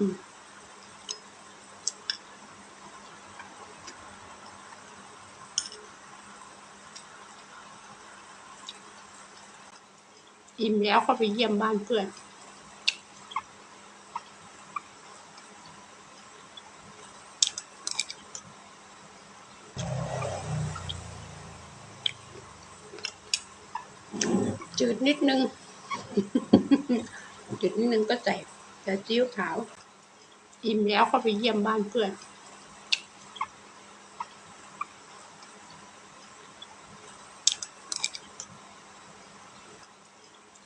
อิ่มแล้วก็ไปเยี่ยมบ้านเพื่อน จืดนิดนึง จืดนิดนึงก็ใส่แต่ซีอิ๊วขาว อิ่มแล้วก็ไปเยี่ยมบ้านเพื่อน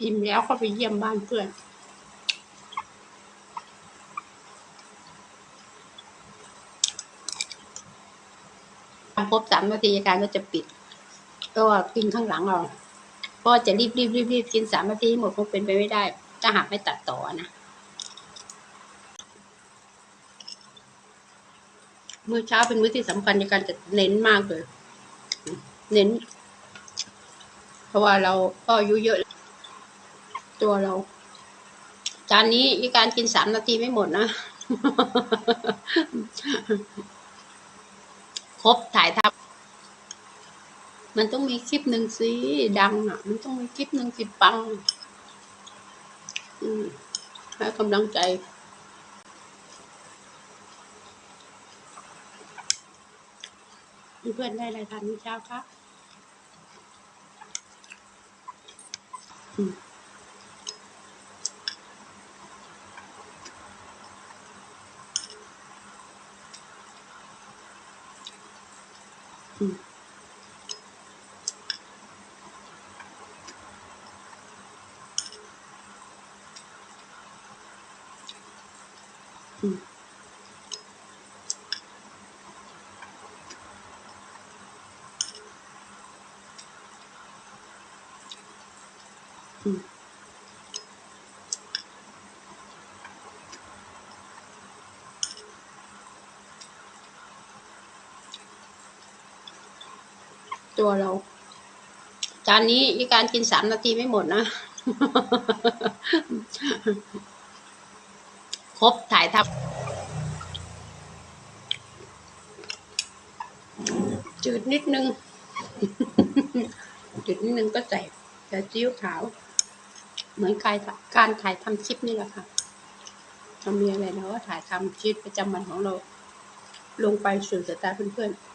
อิ่มแล้วก็ไปเยี่ยมบ้านเพื่อน ครบสามนาทีการก็จะปิด ก็กินข้างหลังเราก็จะรีบรีบรีบรีบกินสามนาทีให้หมดคงเป็นไปไม่ได้ ถ้าหากไม่ตัดต่อนะ มื้อเช้าเป็นมื้อที่สำคัญในการจะเน้นมากเลย เน้น เพราะว่าเราก็อายุเยอะ ตัวเรา จานนี้อีการกินสามนาทีไม่หมดนะครบถ่ายทำมันต้องมีคลิปหนึ่งสิดังอะ มันต้องมีคลิปหนึ่งสิปังให้กำลังใจ เพื่อนได้อะไรทานมื้อเช้าคะอืม ตัวเรา จานนี้อีการกินสามนาทีไม่หมดนะ ครบถ่ายทำจืดนิดนึง จืดนิดนึงก็ใส่แต่ซีอิ๊วขาว เหมือนการการถ่ายทำคลิปนี่แหละค่ะเรามีอะไรเราก็ถ่ายทำชีวิตประจำวันของเรา ลงไปสู่สายตาเพื่อนๆ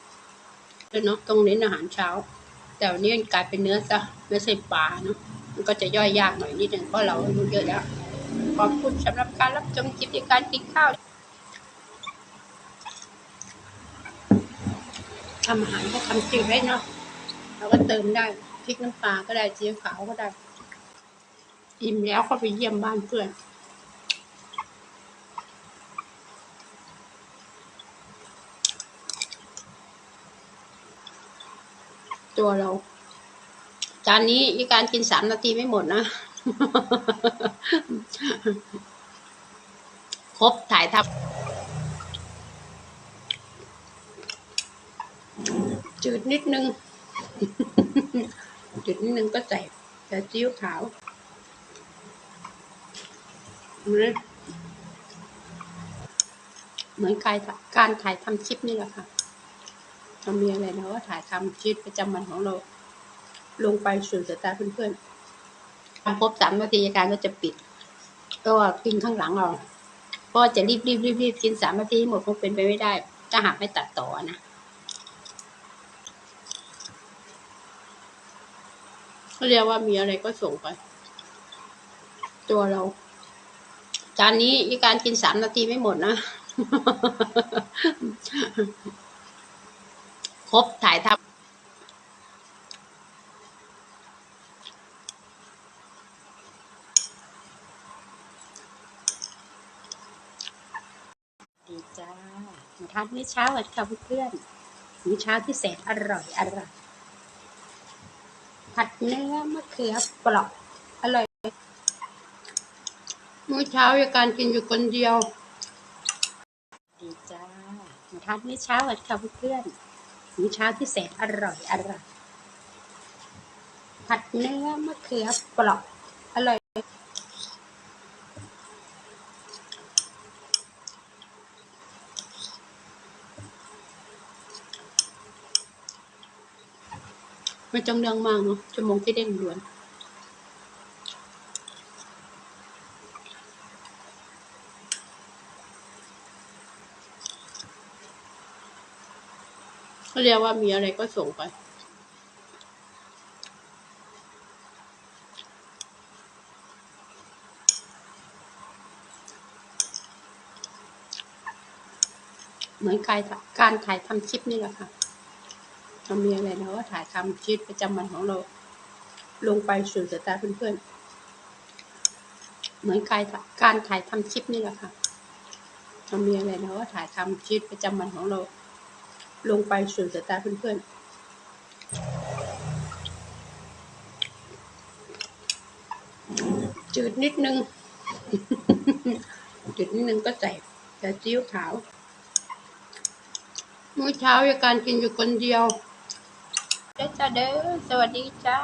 เนาะต้องเน้นอาหารเช้า แต่วันนี้กลายเป็นเนื้อซะไม่ใช่ปลาเนาะมันก็จะย่อยยากหน่อยนิดนึงเพราะเราอายุเยอะแล้วขอบคุณสำหรับการรับชมคลิปในการกินข้าวทำอาหารก็ทำจืดไว้เนาะเราก็เติมได้พริกน้ำปลาก็ได้เจียวขาวก็ได้อิ่มแล้วก็ไปเยี่ยมบ้านเพื่อน ตัวเรา จานนี้อีการกินสามนาทีไม่หมดนะ ครบถ่ายทำจืดนิดนึง จืดนิดนึงก็ใส่แต่ซีอิ๊วขาวเหมือนเหมือนการการถ่ายทำคลิปนี่แหละค่ะ เรามีอะไรเราก็ถ่ายทำชีวิตประจำวันของเรา ลงไปสู่สายตาเพื่อนๆทำครบสามนาทีการก็จะปิดก็กินข้างหลังเราก็จะรีบรีบรีบรีบกินสามนาทีหมดคงเป็นไปไม่ได้ ถ้าหากไม่ตัดต่อนะเขาเรียกว่ามีอะไรก็ส่งไป ตัวเรา จานนี้การกินสามนาทีไม่หมดนะ ครบถ่ายทำดีจ้ามาทานมื้อเช้ากันค่ะเพื่อนๆมื้อเช้าที่แสนอร่อยอร่อยผัดเนื้อมะเขือเปราะอร่อยมื้อเช้าในการกินอยู่คนเดียว ดีจ้ามาทานมื้อเช้ากันค่ะเพื่อนๆ มื้อเช้าที่แสนอร่อยอร่อยผัดเนื้อมะเขือปลอกอร่อยมันจงเรืองมากเนาะชั่วโมงที่เด้งล้วน เขาเรียกว่ามีอะไรก็ส่งไป เหมือนการการถ่ายทำคลิปนี่แหละค่ะเรามีอะไรเราก็ถ่ายทำชีวิตประจำวันของเรา ลงไปสู่สายตาเพื่อนๆ เหมือนการการถ่ายทำคลิปนี่แหละค่ะเรามีอะไรเราก็ถ่ายทำชีวิตประจำวันของเรา ลงไปสู่สายตาเพื่อนๆ จืดนิดนึง จืดนิดนึงก็ใส่แต่ซีอิ๊วขาว มื้อเช้าอยาการกินอยู่คนเดียวเด้อจ้าเด้อ สวัสดีจ้า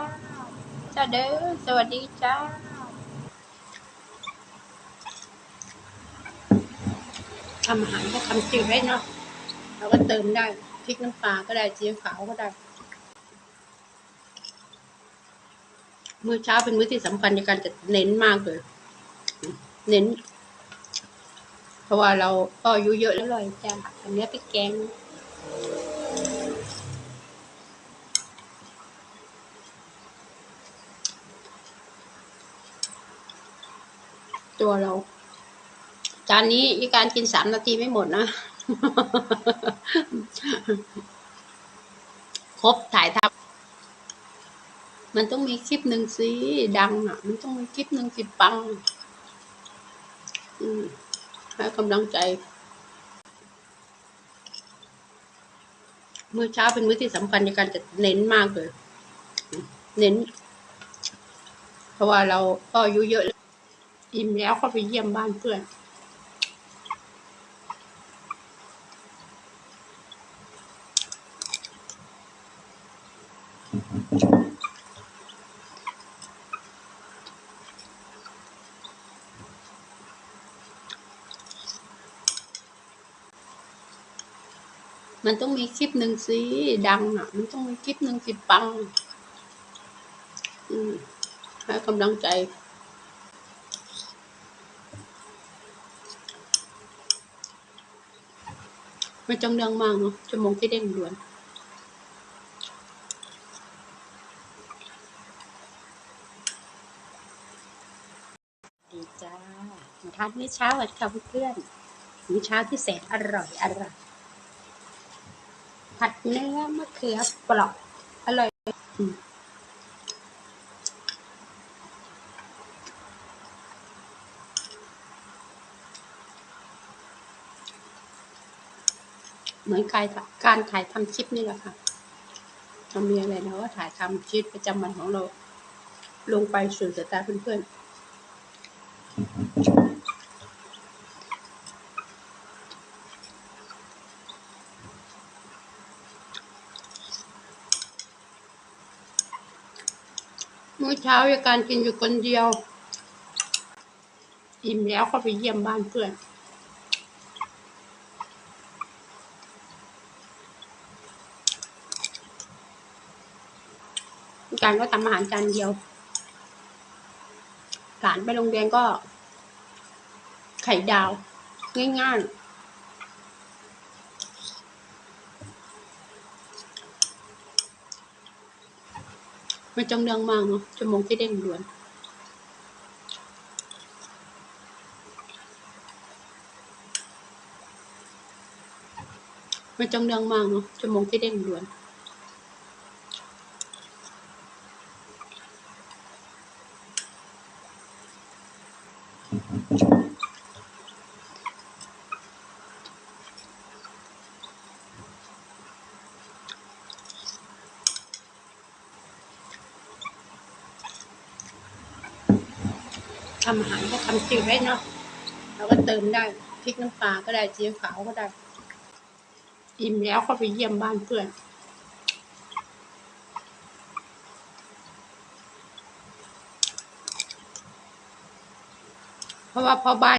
จ้าเด้อ สวัสดีจ้าทำอาหารก็ทำจืดได้เนาะ เราก็เติมได้พริกน้ำปลาก็ได้ซีอิ๊วขาวก็ได้ มื้อเช้าเป็นมื้อที่สำคัญในการจะเน้นมากเลย เน้น เพราะว่าเราก็อายุเยอะแล้วอร่อยจ้าอันนี้พริกแกงตัวเรา จานนี้อีการกินสามนาทีไม่หมดนะ ครบถ่ายทำมันต้องมีคลิปหนึ่งสิดังอะ มันต้องมีคลิปหนึ่งสิปัง อืมให้กำลังใจมื้อเช้าเป็นมื้อที่สำคัญในการจะเน้นมากเลย เน้น เพราะว่าเราก็อายุเยอะ อิ่มแล้วก็ไปเยี่ยมบ้านเพื่อน มันต้องมีคลิปหนึ่งสิดังอะ มันต้องมีคลิปหนึ่งสิปัง อืมให้กำลังใจไม่ต้องเรื่องมากเนาะชั่วโมงที่เร่งด่วนดีจ้ามาทานมื้อเช้ากันค่ะเพื่อนๆมื้อเช้าที่แสนอร่อยอร่อย ผัดเนื้อมะเขือเปราะอร่อยเหมือนการการถ่ายทำคลิปนี่แหละค่ะเรามีอะไรเราก็ถ่ายทำชีวิตประจำวันของเรา ลงไปสู่สายตาเพื่อนๆ มื้อเช้าอยาการกินอยู่คนเดียว อิ่มแล้วก็ไปเยี่ยมบ้านเพื่อนการก็ทำอาหารจานเดียวหลานไปโรงเรียนก็ ไข่ดาว ง่ายๆ ไม่ต้องเรื่องมากเนาะชั่วโมงที่เร่งด่วนไม่ต้องเรื่องมากเนาะชั่วโมงที่เร่งด่วน Thank you. ทำอาหารก็ทำจืดได้เนาะเราก็เติมได้พริกน้ำปลาก็ได้ซีอิ๊วขาวก็ได้ อิ่มแล้วก็ไปเยี่ยมบ้านเพื่อนเพราะว่าพ่อบ้าน